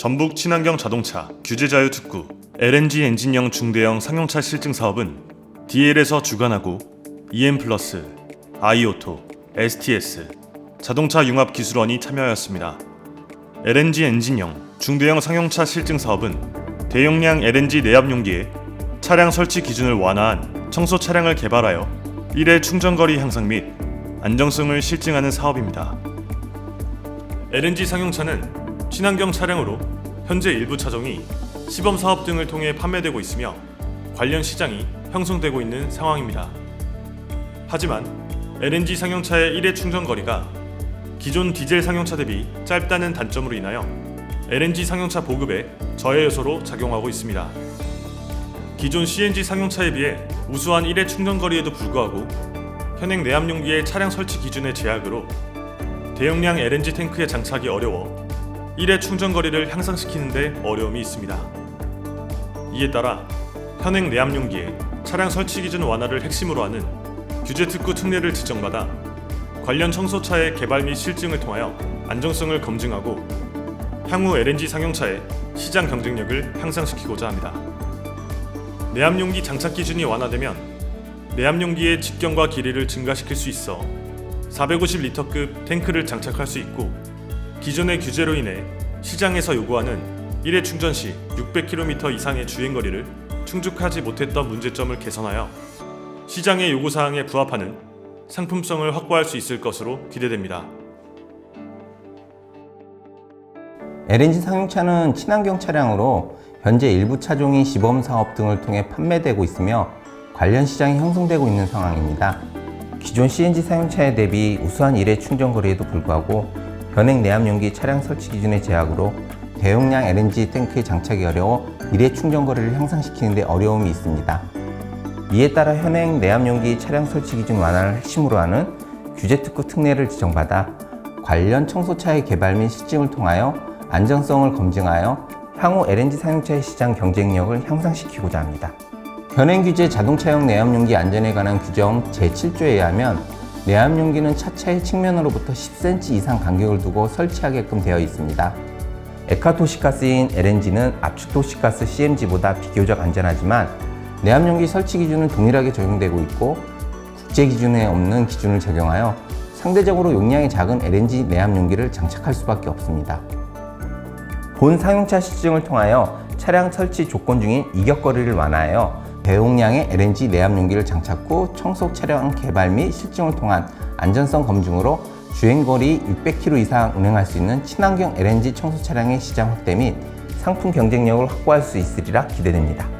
전북 친환경 자동차 규제 자유 특구 LNG 엔진형 중대형 상용차 실증 사업은 DL에서 주관하고 EM 플러스, 아이오토, STS 자동차 융합 기술원이 참여하였습니다. LNG 엔진형 중대형 상용차 실증 사업은 대용량 LNG 내압 용기에 차량 설치 기준을 완화한 청소 차량을 개발하여 일회 충전거리 향상 및 안정성을 실증하는 사업입니다. LNG 상용차는 친환경 차량으로 현재 일부 차종이 시범 사업 등을 통해 판매되고 있으며 관련 시장이 형성되고 있는 상황입니다. 하지만 LNG 상용차의 일회 충전 거리가 기존 디젤 상용차 대비 짧다는 단점으로 인하여 LNG 상용차 보급에 저해 요소로 작용하고 있습니다. 기존 CNG 상용차에 비해 우수한 일회 충전 거리에도 불구하고 현행 내압 용기의 차량 설치 기준의 제약으로 대용량 LNG 탱크에 장착이 어려워 일회 충전 거리를 향상시키는 데 어려움이 있습니다. 이에 따라 현행 내압 용기의 차량 설치 기준 완화를 핵심으로 하는 규제 특구 특례를 지정받아 관련 청소차의 개발 및 실증을 통하여 안정성을 검증하고 향후 LNG 상용차의 시장 경쟁력을 향상시키고자 합니다. 내압 용기 장착 기준이 완화되면 내압 용기의 직경과 길이를 증가시킬 수 있어 450리터급 탱크를 장착할 수 있고 기존의 규제로 인해 시장에서 요구하는 1회 충전 시 600km 이상의 주행 거리를 충족하지 못했던 문제점을 개선하여 시장의 요구 사항에 부합하는 상품성을 확보할 수 있을 것으로 기대됩니다. LNG 상용차는 친환경 차량으로 현재 일부 차종이 시범 사업 등을 통해 판매되고 있으며 관련 시장이 형성되고 있는 상황입니다. 기존 CNG 사용차에 대비 우수한 일회 충전 거리에도 불구하고 현행 내압 용기 차량 설치 기준의 제약으로 대용량 LNG 탱크에 장착이 어려워 일회 충전 거리를 향상시키는 데 어려움이 있습니다. 이에 따라 현행 내압 용기 차량 설치 기준 완화를 핵심으로 하는 규제 특구 특례를 지정받아 관련 청소차의 개발 및 실증을 통하여 안정성을 검증하여 향후 LNG 사용차의 시장 경쟁력을 향상시키고자 합니다. 현행 규제 자동차용 내압용기 안전에 관한 규정 제7조에 의하면 내압용기는 차체의 측면으로부터 10cm 이상 간격을 두고 설치하게끔 되어 있습니다. 액화도시가스인 LNG는 압축도시가스 CMG보다 비교적 안전하지만 내압용기 설치 기준은 동일하게 적용되고 있고 국제 기준에 없는 기준을 적용하여 상대적으로 용량이 작은 LNG 내압용기를 장착할 수밖에 없습니다. 본 상용차 시증을 통하여 차량 설치 조건 중인 이격거리를 완화하여 대용량의 LNG 내압 용기를 장착 후 청소 차량 개발 및 실증을 통한 안전성 검증으로 주행거리 600km 이상 운행할 수 있는 친환경 LNG 청소 차량의 시장 확대 및 상품 경쟁력을 확보할 수 있으리라 기대됩니다.